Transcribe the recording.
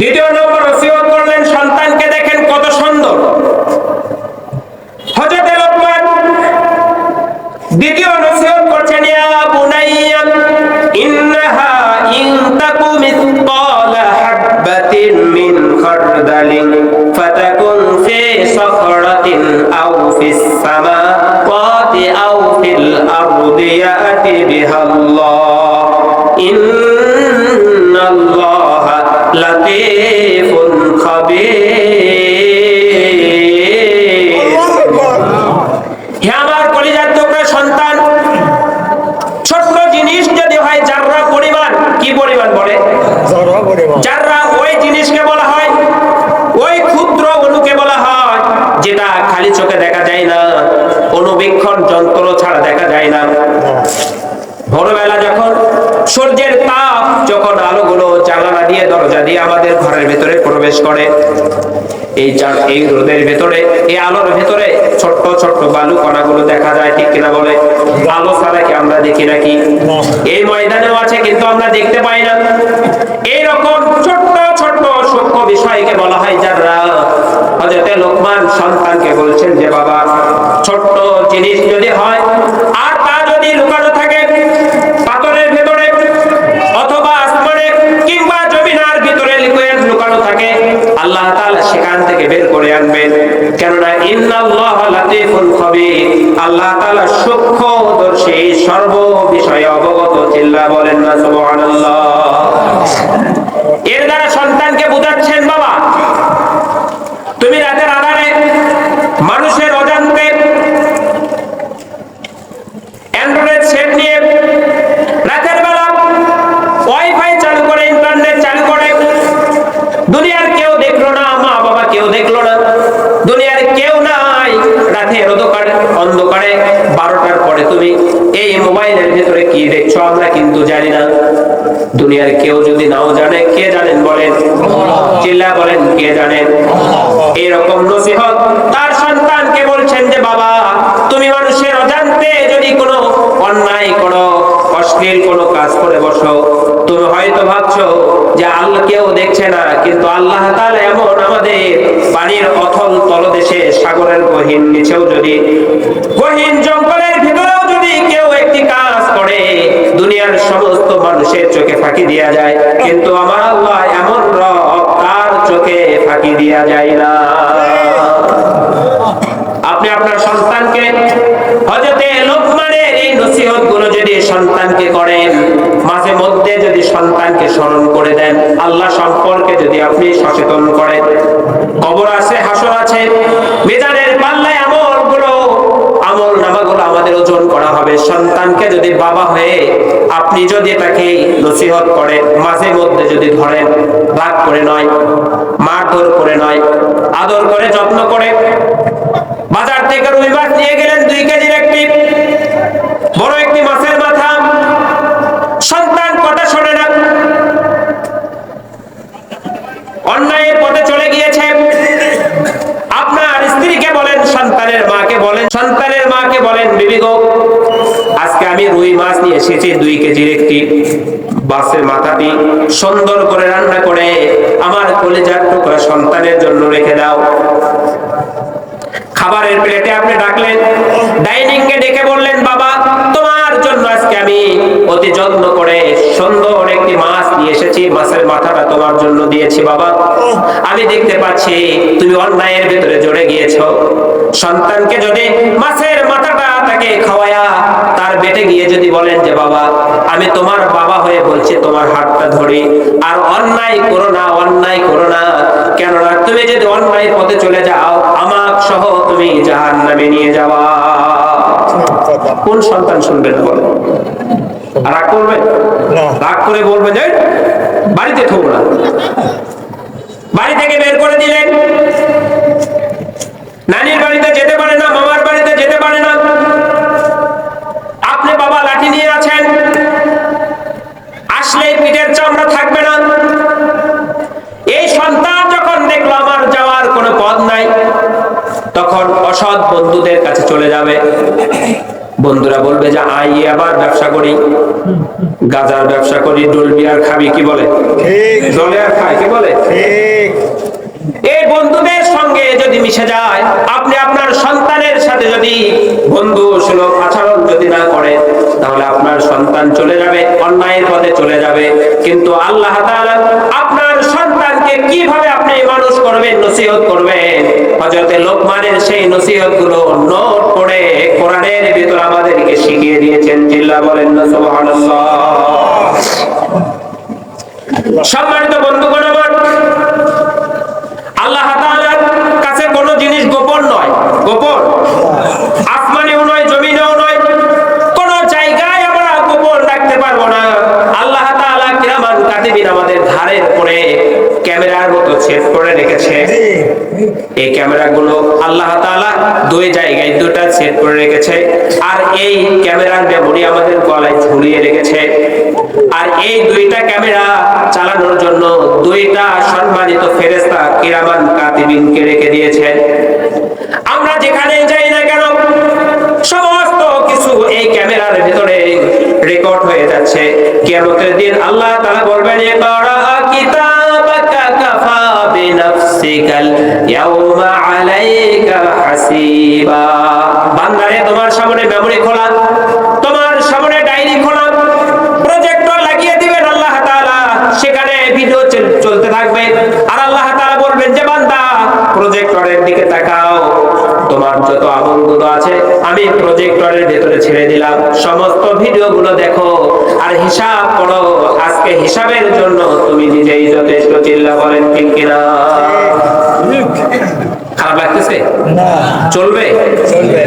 দ্বিতীয় নম্বর ওসিয়ত করলেন সন্তানকে দেখেন কত সুন্দর। হযরত লোকমান দ্বিতীয় নসিহত করছেন ইয়া বুনাইয়া, ইন্নাহা ইন তাকু মিসকালা হাববাতিন মিন খারদালিন ফাতাকুন ফি সাখরাতিন আও ফিস সামাওয়াতি আও ফিল আরদি ইয়াতি বিহাল্লাহ। ইন্নাল্লাহা লাতীফুন খাবীর। হে আমার কলিজার টুকরা সন্তান ছোট্ট জিনিস যদি হয় যাররা পরিমাণ কি পরিমাণ বলে? যাররা ওই জিনিসকে বলা হয় ওই ক্ষুদ্র অণুকে বলা হয় যেটা খালি চোখে দেখা যায় না অনুবীক্ষণ যন্ত্র ছাড়া দেখা যায় না। দরজা দিয়ে আমাদের ঘরের ভেতরে প্রবেশ করে। এই এই রোদের ভেতরে, এই আলোর ভেতরে ছোট্ট ছোট্ট বালু কণাগুলো দেখা যায়, ঠিক কিনা বলে? আলো ছাড়া কি আমরা দেখি নাকি? এই ময়দানেও আছে, কিন্তু আমরা দেখতে পাই না। এইরকম ছোট্ট ছোট্ট সূক্ষ্ম বিষয়কে বলা হয় যারা হজরতে লোকমান সন্তানকে বলছেন যে, বাবা, ছোট্ট জিনিস যদি হয় আল্লাহ তাআলা সেখান থেকে বের করে আনবেন। কেননা আল্লাহ তাআলা সূক্ষ্মদর্শী সর্ব বিষয়ে অবগত। চিল্লা বলেন না এর দ্বারা সন্তানকে বুঝাচ্ছেন বাবা তুমি রাতের আধারে মানুষের অজান্তে অ্যান্ড্রয়েড সেট নিয়ে রাতের বেলা ওয়াইফাই চালু করে ইন্টারনেট চালু করে দুনিয়ার কেউ দেখল না মা বাবা কেউ দেখল না দুনিয়ার কেউ নাই রাতের অন্ধকারে অন্ধকারে বারোটার পরে তুমি এই মোবাইলের ভেতরে কি দেখছ আমরা কিন্তু জানি না। দুনিয়ার কেউ যদি নাও জানে, কে জানেন বলেন? চিল্লা বলেন, কে জানেন? এরকম নসিহত তার সন্তানকে বলছেন যে, বাবা, তুমি মানুষের অজান্তে যদি কোনো অন্যায় করো, অশ্লীল কোনো কাজ করে বসো, তুমি হয়তো ভাবছ যে আল্লাহ কেউ দেখছে না, কিন্তু আল্লাহ তাআলা এমন আমাদের পানির অথল তলদেশে সাগরের গহীন নিচেও যদি দেয়া যায়, কিন্তু আমার আল্লাহ এমন রব, তার চোখে ফাঁকি দেয়া যায় না। আপনি আপনার সন্তানকে হজরতে লোকমানের এই নসিহতগুলো যদি সন্তানকে করেন, মাঝে মধ্যে যদি সন্তানকে স্মরণ করে দেন, আল্লাহ সম্পর্কে যদি আপনি সচেতন করেন, কবর আছে, হাসর আছে, মেজানের পাল্লায় আমলগুলো আমল নামাগুলো আমাদের ওজন করা হবে। সন্তানকে যদি বাবা হয়ে আপনি যদি তাকে নসিহত করেন, মাঝে মধ্যে যদি ধরেন রাগ করে নয়, মারধর করে নয়, আদর করে, যত্ন করে, বাজার থেকে রুই মাছ নিয়ে গেলেন দুই কেজির একটি, বড় একটি মাছের মাথা, সন্তান কথা শোনে না, অন্যায়ের পথে চলে গিয়েছে, আপনার স্ত্রীকে বলেন, সন্তানের মাকে বলেন, সন্তানের মাকে বলেন, বিবি রুই মাছ নিয়ে এসেছি, দুই কেজির একটি বাসের মাথাটি সুন্দর করে রান্না করে আমার কলেজার টুকরা সন্তানের জন্য রেখে দাও। খাবারের প্লেটে আপনি ডাকলেন ডাইনিং এ ডেকে বললেন, বাবা, তোমার জন্য আজকে আমি অতি যত্ন করে সুন্দর একটি মাছ নিয়ে এসেছি, মাছের মাথাটা তোমার জন্য দিয়েছি, বাবা। আমি দেখতে পাচ্ছি তুমি অন্যায়ের ভিতরে জড়ে গিয়েছো। সন্তানকে যদি মাছের মাথাটা তাকে খাওয়ায়া বেটে গিয়ে যদি বলেন যে বাবা আমি তোমার বাবা হয়ে বলছি তোমার হাতটা ধরি। আর অন্যায় করো না অন্যায় করো না। কেননা তুমি যদি অন্যায়ের পথে চলে যাও আমার সহ তুমি জাহান নামে নিয়ে যাওয়া। কোন সন্তান শুনবে না বলে রাগ করবে রাগ করে বলবে যে বাড়িতে থবো না বাড়ি থেকে বের করে দিলেন নানির বাড়িতে যেতে পারে না মামার বাড়িতে যেতে পারে না আপনি বাবা লাঠি নিয়ে আছেন আসলে চামড়া থাকবে না। এই সন্তান যখন দেখল আমার যাওয়ার কোনো পথ নাই তখন অসৎ বন্ধুদের কাছে চলে যাবে। বন্ধুরা বলবে যে আই আবার ব্যবসা করি। গাজার ব্যবসা করি ডোল বিয়ার খাবি কি বলে? জলে আর খায় কি বলে? এই বন্ধুদের সঙ্গে যদি মিশে যায় আপনি আপনার সন্তানের সাথে যদি বন্ধু সুলভ আচরণ যদি না করেন তাহলে আপনার সন্তান চলে যাবে। অন্যায়ের পথে চলে যাবে। কিন্তু আল্লাহ আপনার সন্তানকে কীভাবে আপনি মানুষ করবেন, নসিহত করবেন? হযরতে লোকমানের সেই নসিহতগুলো নোট করে কোরআনের ভিতর আমাদেরকে শিখিয়ে দিয়েছেন। চিল্লা বলেন সম্মানিত বন্ধুগণ আমার, আল্লাহ কাছে কোনো জিনিস গোপন নয়। গোপন। এই ক্যামেরাগুলো আল্লাহ দুই জায়গায় দুটা সেট করে রেখেছে। আর এই ক্যামেরার মেমোরি আমাদের গলায় ঝুলিয়ে রেখেছে। আর এই দুইটা ক্যামেরা চালানোর জন্য দুইটা সম্মানিত ফেরেশতা কিরামান কাতিবিনকে রেখে দিয়েছেন। আমরা যেখানে যাই না কেন, সমস্ত কিছু এই ক্যামেরার ভিতরে রেকর্ড হয়ে যাচ্ছে। কিয়ামতের দিন আল্লাহ তাআলা বলবেন ইকরা বিনাফসিকাল ইয়াউমা আলাইকা হাসিবা। বান্দারে তোমার সামনে মেমরি খোলা। প্রজেক্টরের ছেড়ে দিলাম। সমস্ত ভিডিওগুলো দেখো আর হিসাব করো আজকে হিসাবের জন্য তুমি নিজেই যথেষ্ট চিল্লা করেন ঠিক কিনা? খারাপ লাগতেছে? না। চলবে? চলবে।